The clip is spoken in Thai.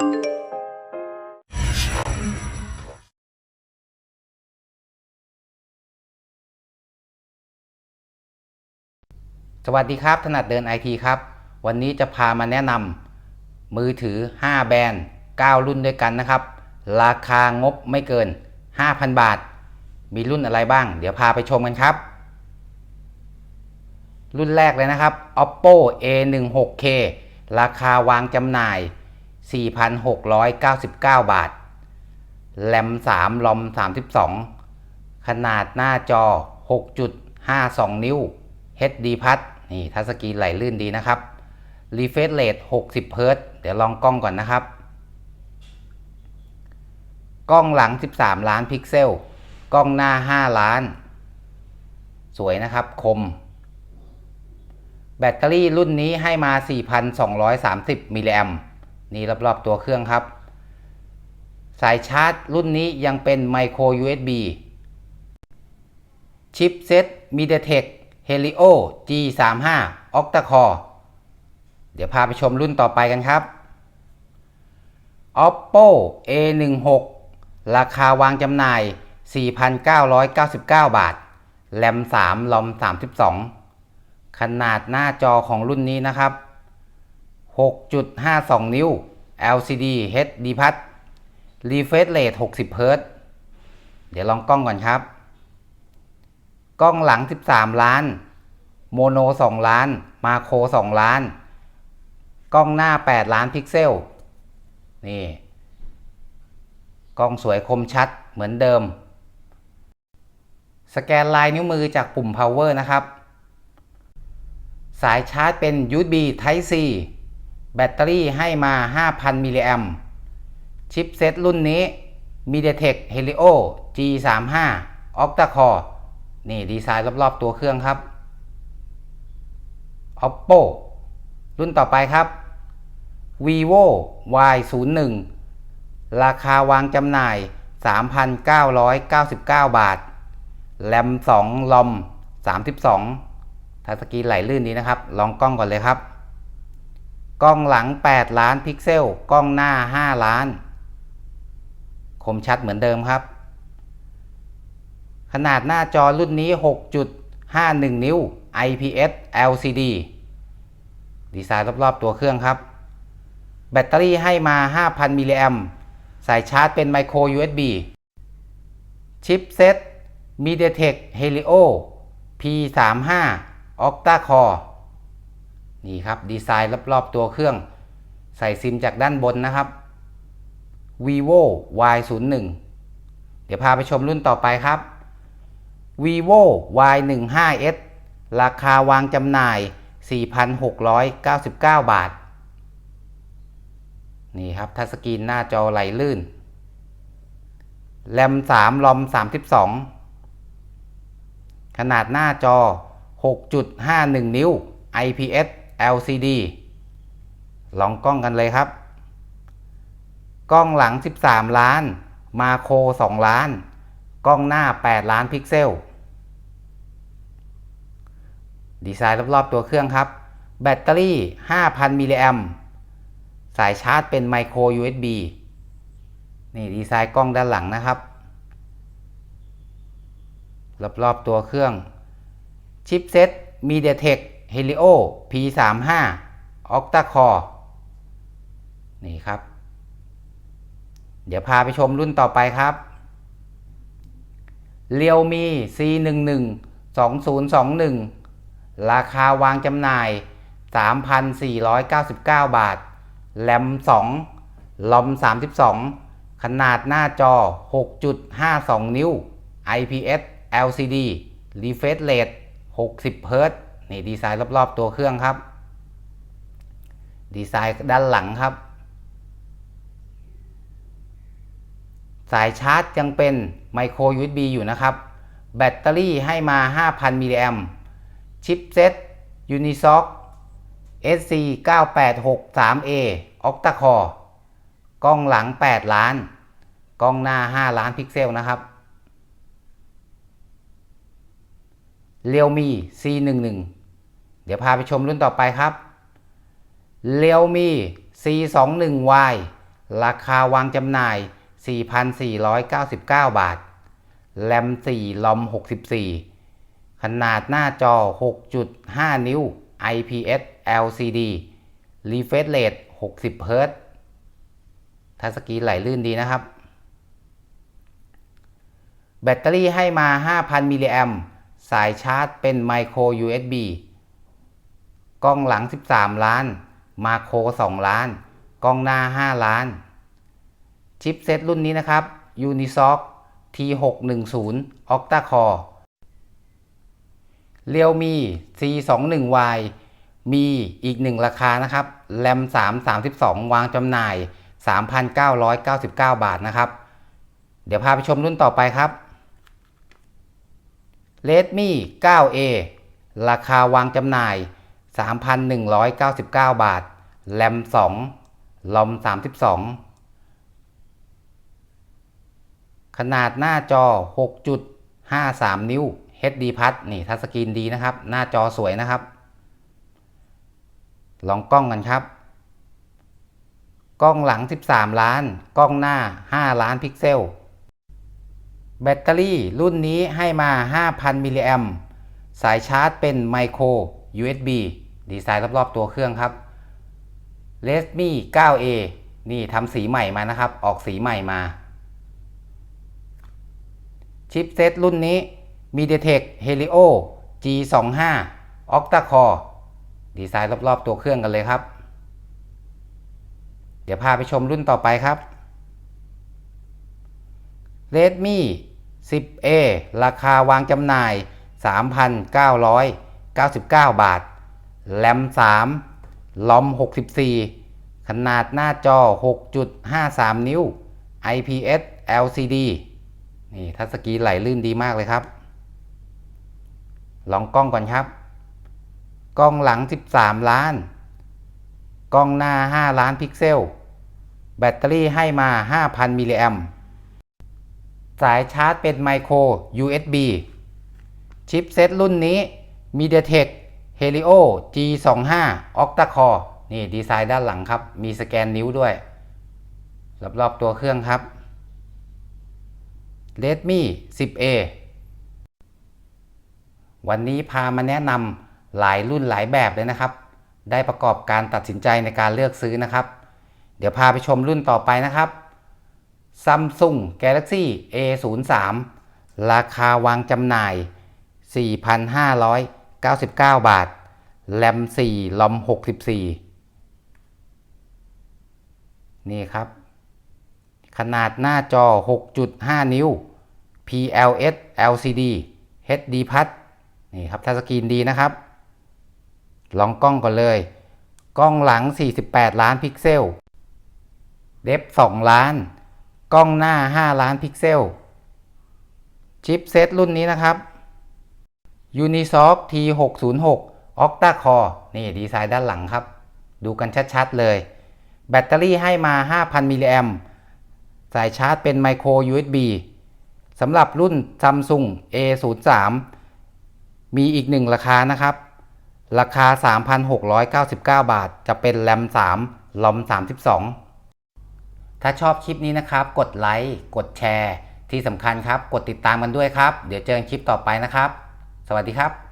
สวัสดีครับ ถนัดเดินไอทีครับ วันนี้จะพามาแนะนำมือถือ 5 แบรนด์ 9 รุ่นด้วยกันนะครับ ราคางบไม่เกิน 5,000 บาท มีรุ่นอะไรบ้าง เดี๋ยวพาไปชมกันครับ รุ่นแรกเลยนะครับ oppo a16k ราคาวางจำหน่าย 4,699 บาท แรม 3 ลอม 32 ขนาดหน้าจอ 6.52 นิ้ว HD พัดนี่ทัชสกรีนไหลลื่นดีนะครับ Refresh Rate 60 Hz เดี๋ยวลองกล้องก่อนนะครับ กล้องหลัง 13 ล้านพิกเซล กล้องหน้า 5 ล้าน สวยนะครับ คม แบตเตอรี่รุ่นนี้ให้มา 4,230 มิลลิแอม นี่รอบๆตัวเครื่องครับ สายชาร์จรุ่นนี้ยังเป็น Micro USB ชิปเซ็ต MediaTek Helio G35 Octa Core เดี๋ยวพาไปชมรุ่นต่อไปกันครับ Oppo A16 ราคาวางจำหน่าย 4,999 บาท แรม 3 ลอม 32 ขนาดหน้าจอของรุ่นนี้นะครับ 6.52 นิ้ว LCD HD พัด Refresh Rate 60 Hz เดี๋ยวลองกล้องก่อนครับ กล้องหลัง 13 ล้าน โมโน 2 ล้าน มาโคร 2 ล้าน กล้องหน้า 8 ล้านพิกเซล นี่ กล้องสวยคมชัดเหมือนเดิม สแกนลายนิ้วมือจากปุ่ม power นะครับ สายชาร์จเป็น USB Type C แบตเตอรี่ให้มา 5,000 มิลลิแอมชิปเซตรุ่นนี้ MediaTek Helio G35 Octa Core นี่ดีไซน์รอบๆตัวเครื่องครับ Oppo รุ่นต่อไปครับ Vivo Y01 ราคาวางจำหน่าย 3,999 บาท แรม 2 ลอม 32 ทัชสกรีนไหลลื่นดีนะครับ ลองกล้องก่อนเลยครับ กล้องหลัง 8 ล้านพิกเซล กล้องหน้า 5 ล้าน คมชัดเหมือนเดิมครับ ขนาดหน้าจอรุ่นนี้ 6.51 นิ้ว IPS LCD ดีไซน์รอบ ๆ ตัวเครื่องครับ แบตเตอรี่ให้มา 5,000 มิลลิแอมสายชาร์จเป็น Micro USB ชิปเซ็ต MediaTek Helio P35 Octa Core นี่ครับดีไซน์รอบๆตัวเครื่อง ใส่ซิมจากด้านบนนะครับ Vivo Y01 เดี๋ยวพาไปชมรุ่นต่อไปครับ vivo y15s ราคาวางจำหน่าย 4,699 บาท นี่ครับทัชสกรีนหน้าจอไหลลื่น แรม 3 ลอม 32 ขนาดหน้าจอ 6.51 นิ้ว IPS LCD ลองกล้องกันเลยครับ กล้องหลัง 13 ล้าน มาโคร 2 ล้าน กล้องหน้า 8 ล้านพิกเซล ดีไซน์รอบๆตัวเครื่องครับ แบตเตอรี่ 5,000 มิลลิแอมสายชาร์จเป็นไมโคร USB นี่ดีไซน์กล้องด้านหลังนะครับ รอบๆตัวเครื่อง ชิปเซ็ต MediaTek Helio P35 Octa Core นี่ครับ เดี๋ยวพาไปชมรุ่นต่อไปครับ Realme C11 2021 ราคาวางจำหน่าย 3,499 บาท แรม 2 ลอม 32 ขนาดหน้าจอ 6.52 นิ้ว IPS LCD Refresh Rate 60 Hz นี่ดีไซน์รอบๆตัวเครื่องครับ ดีไซน์ด้านหลังครับ สายชาร์จยังเป็น Micro USB อยู่นะครับ แบตเตอรี่ให้มา 5,000มิลลิแอมชิปเซ็ต Unisoc SC9863A Octa Core กล้องหลัง 8 ล้าน กล้องหน้า 5 ล้านพิกเซลนะครับ Realme C11 เดี๋ยวพาไปชมรุ่นต่อไปครับ Realme C21Y ราคาวางจำหน่าย 4,499 บาท แรม 4 ลอม 64 ขนาดหน้าจอ 6.5 นิ้ว IPS LCD refresh rate 60 Hz ทัชสกรีนไหลลื่นดีนะครับ แบตเตอรี่ให้มา 5,000 มิลลิแอมสายชาร์จเป็นไมโคร USB กล้องหลัง 13 ล้าน มาโคร 2 ล้าน กล้องหน้า 5 ล้าน ชิปเซตรุ่นนี้นะครับ Unisoc T610 Octa Core Realme C21Y มีอีกหนึ่งราคานะครับ แรม 3 32 วางจำหน่าย 3,999 บาทนะครับ เดี๋ยวพาไปชมรุ่นต่อไปครับ Redmi 9A ราคาวางจำหน่าย 3,199 บาท แรม 2 ลอม 32 ขนาดหน้าจอ 6.53 นิ้ว HD Plus นี่ทัชสกรีนดีนะครับ หน้าจอสวยนะครับ ลองกล้องกันครับ กล้องหลัง 13 ล้าน กล้องหน้า 5 ล้านพิกเซล แบตเตอรี่รุ่นนี้ให้มา 5,000 มิลลิแอมสายชาร์จเป็นไมโคร USB ดีไซน์รอบๆตัวเครื่องครับ Redmi 9A นี่ทำสีใหม่มานะครับ ออกสีใหม่มา ชิปเซตรุ่นนี้ MediaTek Helio G25 Octa Core ดีไซน์รอบๆตัวเครื่องกันเลยครับ เดี๋ยวพาไปชมรุ่นต่อไปครับ Redmi 10A ราคาวางจำหน่าย 3,999 บาท แรม 3 ลอม 64 ขนาดหน้าจอ 6.53 นิ้ว IPS LCD นี่ทัชสกรีนไหลลื่นดีมากเลยครับ ลองกล้องก่อนครับ กล้องหลัง 13 ล้าน กล้องหน้า 5 ล้านพิกเซล แบตเตอรี่ให้มา 5,000 มิลลิแอมสายชาร์จเป็นไมโคร USB ชิปเซตรุ่นนี้ MediaTek Helio G25 Octa Core นี่ดีไซน์ด้านหลังครับ มีสแกนนิ้วด้วย รอบๆตัวเครื่องครับ Redmi 10A วันนี้พามาแนะนำหลายรุ่นหลายแบบเลยนะครับ ได้ประกอบการตัดสินใจในการเลือกซื้อนะครับ เดี๋ยวพาไปชมรุ่นต่อไปนะครับ Samsung Galaxy A03 ราคาวางจำหน่าย 99 บาท แรม 4 ลอม 64 นี่ครับ ขนาดหน้าจอ 6.5 นิ้ว PLS LCD HD Plus นี่ครับทัชสกรีนดีนะครับ ลองกล้องก่อนเลย กล้องหลัง 48 ล้านพิกเซล เดฟ 2 ล้าน กล้องหน้า 5 ล้านพิกเซล ชิปเซตรุ่นนี้นะครับ Unisoc T606 Octa Core นี่ดีไซน์ด้านหลังครับ ดูกันชัดๆเลย แบตเตอรี่ให้มา 5,000 มิลลิแอมสายชาร์จเป็นไมโคร USB สำหรับรุ่น Samsung A03 มีอีกหนึ่งราคานะครับ ราคา 3,699 บาท จะเป็นแรม3ลอม 32 ถ้าชอบคลิปนี้นะครับ กดไลค์ กดแชร์ ที่สำคัญครับ กดติดตามกันด้วยครับ เดี๋ยวเจอกันคลิปต่อไปนะครับ วัสดีครับ